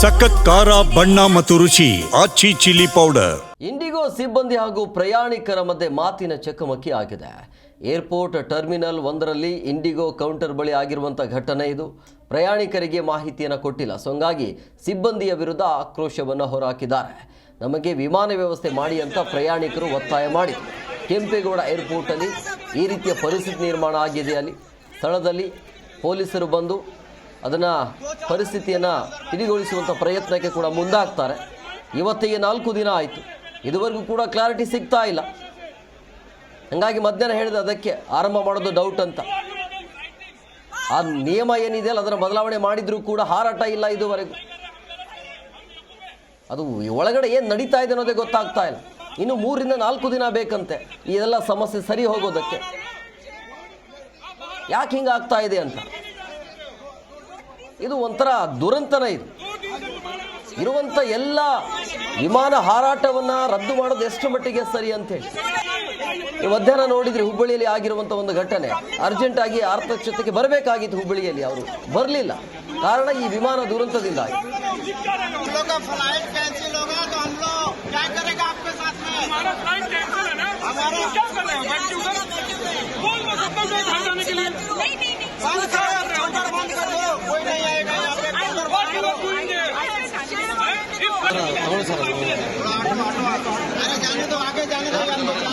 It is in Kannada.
ಸಖತ್ ಖಾರ, ಬಣ್ಣ ಮತ್ತು ರುಚಿ, ಆಚಿ ಚಿಲ್ಲಿ ಪೌಡರ್. ಇಂಡಿಗೋ ಸಿಬ್ಬಂದಿ ಹಾಗೂ ಪ್ರಯಾಣಿಕರ ಮಧ್ಯೆ ಮಾತಿನ ಚಕಮಕಿ ಆಗಿದೆ. ಏರ್ಪೋರ್ಟ್ ಟರ್ಮಿನಲ್ ಒಂದರಲ್ಲಿ ಇಂಡಿಗೋ ಕೌಂಟರ್ ಬಳಿ ಆಗಿರುವಂಥ ಘಟನೆ ಇದು. ಪ್ರಯಾಣಿಕರಿಗೆ ಮಾಹಿತಿಯನ್ನು ಕೊಟ್ಟಿಲ್ಲ. ಸೊ ಹಂಗಾಗಿ ಸಿಬ್ಬಂದಿಯ ವಿರುದ್ಧ ಆಕ್ರೋಶವನ್ನು ಹೊರಹಾಕಿದ್ದಾರೆ ನಮಗೆ ವಿಮಾನ ವ್ಯವಸ್ಥೆ ಮಾಡಿ ಅಂತ ಪ್ರಯಾಣಿಕರು ಒತ್ತಾಯ ಮಾಡಿ ಕೆಂಪೇಗೌಡ ಏರ್ಪೋರ್ಟಲ್ಲಿ ಈ ರೀತಿಯ ಪರಿಸ್ಥಿತಿ ನಿರ್ಮಾಣ ಆಗಿದೆ ಅಲ್ಲಿ ಸ್ಥಳದಲ್ಲಿ ಪೊಲೀಸರು ಬಂದು ಅದನ್ನು ಪರಿಸ್ಥಿತಿಯನ್ನು ತಿಳಿಗೊಳಿಸುವಂಥ ಪ್ರಯತ್ನಕ್ಕೆ ಕೂಡ ಮುಂದಾಗ್ತಾರೆ. ಇವತ್ತಿಗೆ ನಾಲ್ಕು ದಿನ ಆಯಿತು. ಇದುವರೆಗೂ ಕೂಡ ಕ್ಲಾರಿಟಿ ಸಿಗ್ತಾ ಇಲ್ಲ. ಹಂಗಾಗಿ ಮಧ್ಯಾಹ್ನ ಹೇಳಿದೆ ಅದಕ್ಕೆ ಆರಂಭ ಮಾಡೋದು ಡೌಟ್ ಅಂತ. ಆ ನಿಯಮ ಏನಿದೆಯಲ್ಲ ಅದರ ಬದಲಾವಣೆ ಮಾಡಿದರೂ ಕೂಡ ಹಾರಾಟ ಇಲ್ಲ ಇದುವರೆಗೂ. ಅದು ಒಳಗಡೆ ಏನು ನಡೀತಾ ಇದೆ ಅನ್ನೋದೇ ಗೊತ್ತಾಗ್ತಾ ಇಲ್ಲ. ಇನ್ನು ಮೂರಿಂದ ನಾಲ್ಕು ದಿನ ಬೇಕಂತೆ ಇದೆಲ್ಲ ಸಮಸ್ಯೆ ಸರಿ ಹೋಗೋದಕ್ಕೆ. ಯಾಕೆ ಹಿಂಗಾಗ್ತಾ ಇದೆ ಅಂತ? ಇದು ಒಂಥರ ದುರಂತನ ಇದು. ಇರುವಂಥ ಎಲ್ಲ ವಿಮಾನ ಹಾರಾಟವನ್ನು ರದ್ದು ಮಾಡೋದು ಎಷ್ಟು ಮಟ್ಟಿಗೆ ಸರಿ ಅಂತೇಳಿ ಈ ಮಧ್ಯಾಹ್ನ ನೋಡಿದ್ರೆ ಹುಬ್ಬಳ್ಳಿಯಲ್ಲಿ ಆಗಿರುವಂಥ ಒಂದು ಘಟನೆ. ಅರ್ಜೆಂಟ್ ಆಗಿ ಆರ್ಥಕ್ಷತೆಗೆ ಬರಬೇಕಾಗಿತ್ತು ಹುಬ್ಬಳ್ಳಿಯಲ್ಲಿ. ಅವರು ಬರಲಿಲ್ಲ. ಕಾರಣ ಈ ವಿಮಾನ ದುರಂತದಿಂದ আচ্ছা, আচ্ছা, আচ্ছা। আরে জানে তো আগে জানে তো।